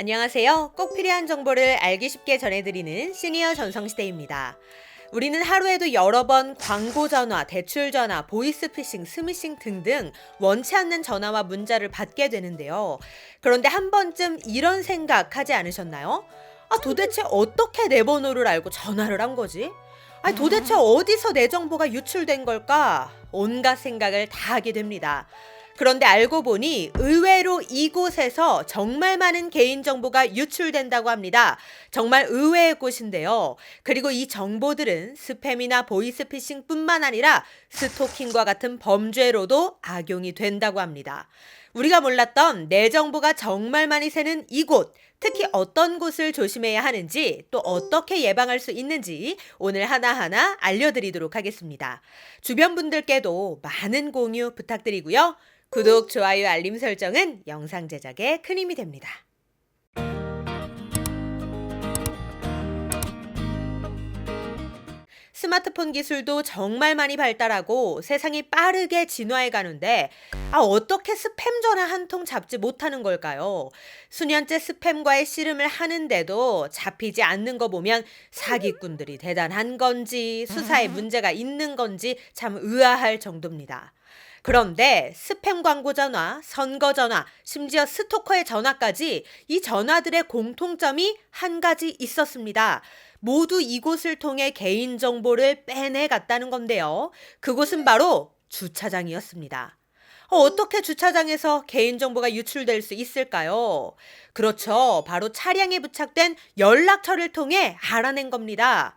안녕하세요. 꼭 필요한 정보를 알기 쉽게 전해드리는 시니어 전성시대입니다. 우리는 하루에도 여러 번 광고 전화, 대출 전화, 보이스피싱, 스미싱 등등 원치 않는 전화와 문자를 받게 되는데요. 그런데 한 번쯤 이런 생각 하지 않으셨나요? 아, 도대체 어떻게 내 번호를 알고 전화를 한 거지? 아니, 도대체 어디서 내 정보가 유출된 걸까? 온갖 생각을 다 하게 됩니다. 그런데 알고 보니 의외로 이곳에서 정말 많은 개인정보가 유출된다고 합니다. 정말 의외의 곳인데요. 그리고 이 정보들은 스팸이나 보이스피싱 뿐만 아니라 스토킹과 같은 범죄로도 악용이 된다고 합니다. 우리가 몰랐던 내 정보가 정말 많이 새는 이곳, 특히 어떤 곳을 조심해야 하는지 또 어떻게 예방할 수 있는지 오늘 하나하나 알려드리도록 하겠습니다. 주변 분들께도 많은 공유 부탁드리고요. 구독, 좋아요, 알림 설정은 영상 제작에 큰 힘이 됩니다. 스마트폰 기술도 정말 많이 발달하고 세상이 빠르게 진화해 가는데 아 어떻게 스팸 전화 한 통 잡지 못하는 걸까요? 수년째 스팸과의 씨름을 하는데도 잡히지 않는 거 보면 사기꾼들이 대단한 건지 수사에 문제가 있는 건지 참 의아할 정도입니다. 그런데 스팸 광고 전화, 선거 전화, 심지어 스토커의 전화까지 이 전화들의 공통점이 한 가지 있었습니다. 모두 이곳을 통해 개인정보를 빼내갔다는 건데요. 그곳은 바로 주차장이었습니다. 어, 어떻게 주차장에서 개인정보가 유출될 수 있을까요? 그렇죠. 바로 차량에 부착된 연락처를 통해 알아낸 겁니다.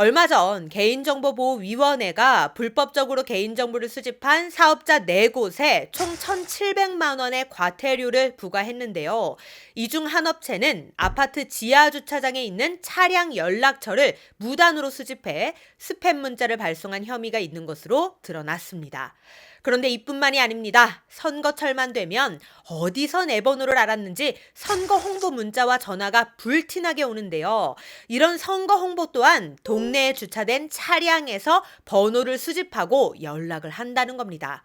얼마 전 개인정보보호위원회가 불법적으로 개인정보를 수집한 사업자 4곳에 총 1,700만 원의 과태료를 부과했는데요. 이 중 한 업체는 아파트 지하 주차장에 있는 차량 연락처를 무단으로 수집해 스팸 문자를 발송한 혐의가 있는 것으로 드러났습니다. 그런데 이뿐만이 아닙니다. 선거철만 되면 어디서 내 번호를 알았는지 선거 홍보 문자와 전화가 불티나게 오는데요. 이런 선거 홍보 또한 동네에 주차된 차량에서 번호를 수집하고 연락을 한다는 겁니다.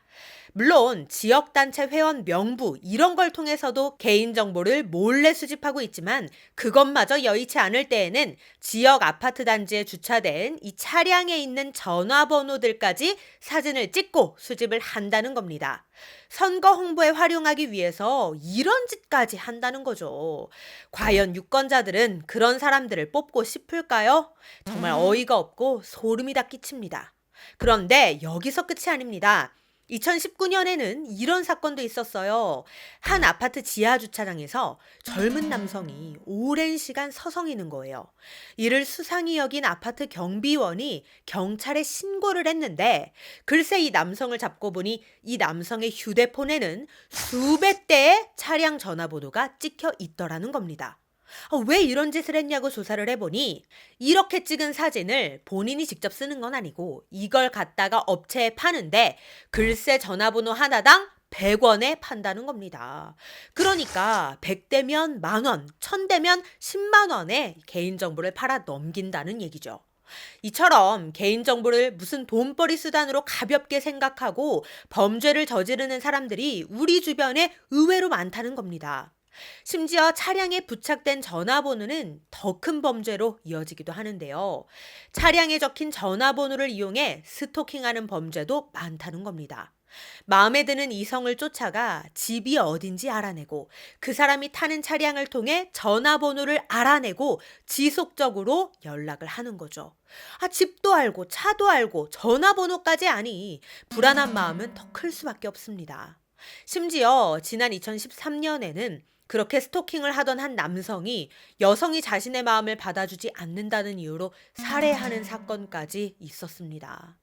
물론 지역단체 회원 명부 이런 걸 통해서도 개인정보를 몰래 수집하고 있지만 그것마저 여의치 않을 때에는 지역 아파트 단지에 주차된 이 차량에 있는 전화번호들까지 사진을 찍고 수집을 한다는 겁니다. 선거 홍보에 활용하기 위해서 이런 짓까지 한다는 거죠. 과연 유권자들은 그런 사람들을 뽑고 싶을까요? 정말 어이가 없고 소름이 다 끼칩니다. 그런데 여기서 끝이 아닙니다. 2019년에는 이런 사건도 있었어요. 한 아파트 지하 주차장에서 젊은 남성이 오랜 시간 서성이는 거예요. 이를 수상히 여긴 아파트 경비원이 경찰에 신고를 했는데 글쎄 이 남성을 잡고 보니 이 남성의 휴대폰에는 수백 대의 차량 전화번호가 찍혀 있더라는 겁니다. 어, 왜 이런 짓을 했냐고 조사를 해보니 이렇게 찍은 사진을 본인이 직접 쓰는 건 아니고 이걸 갖다가 업체에 파는데 글쎄 전화번호 하나당 100원에 판다는 겁니다. 그러니까 100대면 만원, 1000대면 10만원에 개인정보를 팔아 넘긴다는 얘기죠. 이처럼 개인정보를 무슨 돈벌이 수단으로 가볍게 생각하고 범죄를 저지르는 사람들이 우리 주변에 의외로 많다는 겁니다. 심지어 차량에 부착된 전화번호는 더 큰 범죄로 이어지기도 하는데요. 차량에 적힌 전화번호를 이용해 스토킹하는 범죄도 많다는 겁니다. 마음에 드는 이성을 쫓아가 집이 어딘지 알아내고 그 사람이 타는 차량을 통해 전화번호를 알아내고 지속적으로 연락을 하는 거죠. 아, 집도 알고 차도 알고 전화번호까지 아니 불안한 마음은 더 클 수밖에 없습니다. 심지어 지난 2013년에는 그렇게 스토킹을 하던 한 남성이 여성이 자신의 마음을 받아주지 않는다는 이유로 살해하는 사건까지 있었습니다.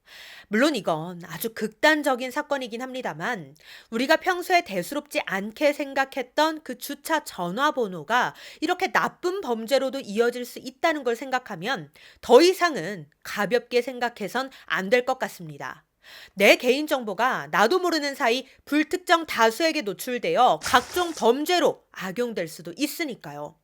물론 이건 아주 극단적인 사건이긴 합니다만 우리가 평소에 대수롭지 않게 생각했던 그 주차 전화번호가 이렇게 나쁜 범죄로도 이어질 수 있다는 걸 생각하면 더 이상은 가볍게 생각해선 안 될 것 같습니다. 내 개인정보가 나도 모르는 사이 불특정 다수에게 노출되어 각종 범죄로 악용될 수도 있으니까요.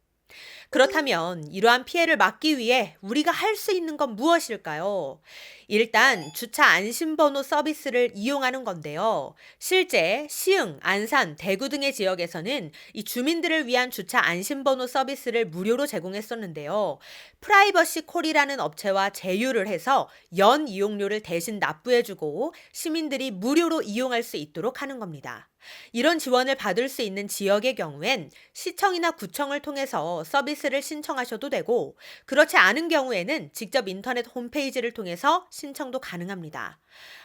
그렇다면 이러한 피해를 막기 위해 우리가 할 수 있는 건 무엇일까요? 일단 주차 안심번호 서비스를 이용하는 건데요. 실제 시흥, 안산, 대구 등의 지역에서는 이 주민들을 위한 주차 안심번호 서비스를 무료로 제공했었는데요. 프라이버시 콜이라는 업체와 제휴를 해서 연 이용료를 대신 납부해주고 시민들이 무료로 이용할 수 있도록 하는 겁니다. 이런 지원을 받을 수 있는 지역의 경우엔 시청이나 구청을 통해서 서비스를 신청하셔도 되고 그렇지 않은 경우에는 직접 인터넷 홈페이지를 통해서 신청도 가능합니다.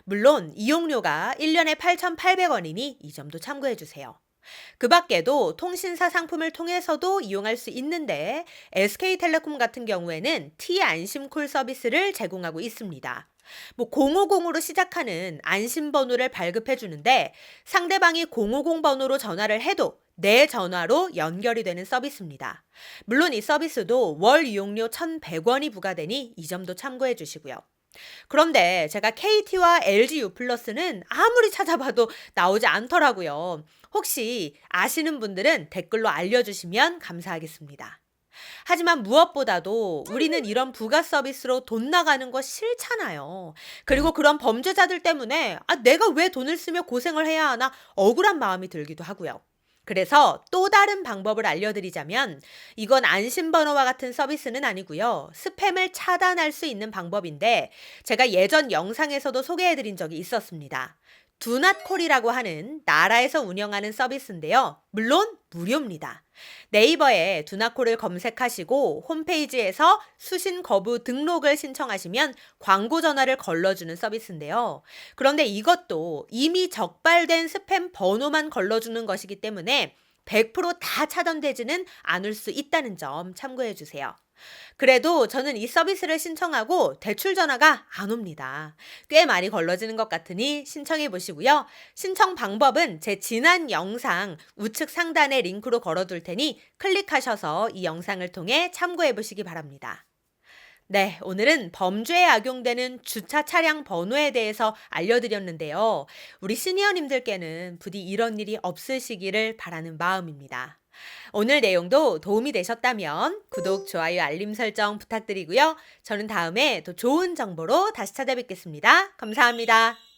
물론 이용료가 1년에 8,800원이니 이 점도 참고해 주세요. 그 밖에도 통신사 상품을 통해서도 이용할 수 있는데 SK텔레콤 같은 경우에는 T 안심콜 서비스를 제공하고 있습니다. 뭐 050으로 시작하는 안심번호를 발급해 주는데 상대방이 050 번호로 전화를 해도 내 전화로 연결이 되는 서비스입니다. 물론 이 서비스도 월 이용료 1,100원이 부과되니 이 점도 참고해 주시고요. 그런데 제가 KT와 LG U 플러스는 아무리 찾아봐도 나오지 않더라고요. 혹시 아시는 분들은 댓글로 알려주시면 감사하겠습니다. 하지만 무엇보다도 우리는 이런 부가 서비스로 돈 나가는 거 싫잖아요. 그리고 그런 범죄자들 때문에 아, 내가 왜 돈을 쓰며 고생을 해야 하나 억울한 마음이 들기도 하고요. 그래서 또 다른 방법을 알려드리자면 이건 안심번호와 같은 서비스는 아니고요. 스팸을 차단할 수 있는 방법인데 제가 예전 영상에서도 소개해드린 적이 있었습니다. 두낫콜이라고 하는 나라에서 운영하는 서비스인데요. 물론 무료입니다. 네이버에 두나콜을 검색하시고 홈페이지에서 수신 거부 등록을 신청하시면 광고 전화를 걸러주는 서비스인데요. 그런데 이것도 이미 적발된 스팸 번호만 걸러주는 것이기 때문에 100%다 차단되지는 않을 수 있다는 점 참고해 주세요. 그래도 저는 이 서비스를 신청하고 대출 전화가 안 옵니다. 꽤 많이 걸러지는 것 같으니 신청해 보시고요. 신청 방법은 제 지난 영상 우측 상단에 링크로 걸어둘 테니 클릭하셔서 이 영상을 통해 참고해 보시기 바랍니다. 네, 오늘은 범죄에 악용되는 주차 차량 번호에 대해서 알려드렸는데요. 우리 시니어님들께는 부디 이런 일이 없으시기를 바라는 마음입니다. 오늘 내용도 도움이 되셨다면 구독, 좋아요, 알림 설정 부탁드리고요. 저는 다음에 더 좋은 정보로 다시 찾아뵙겠습니다. 감사합니다.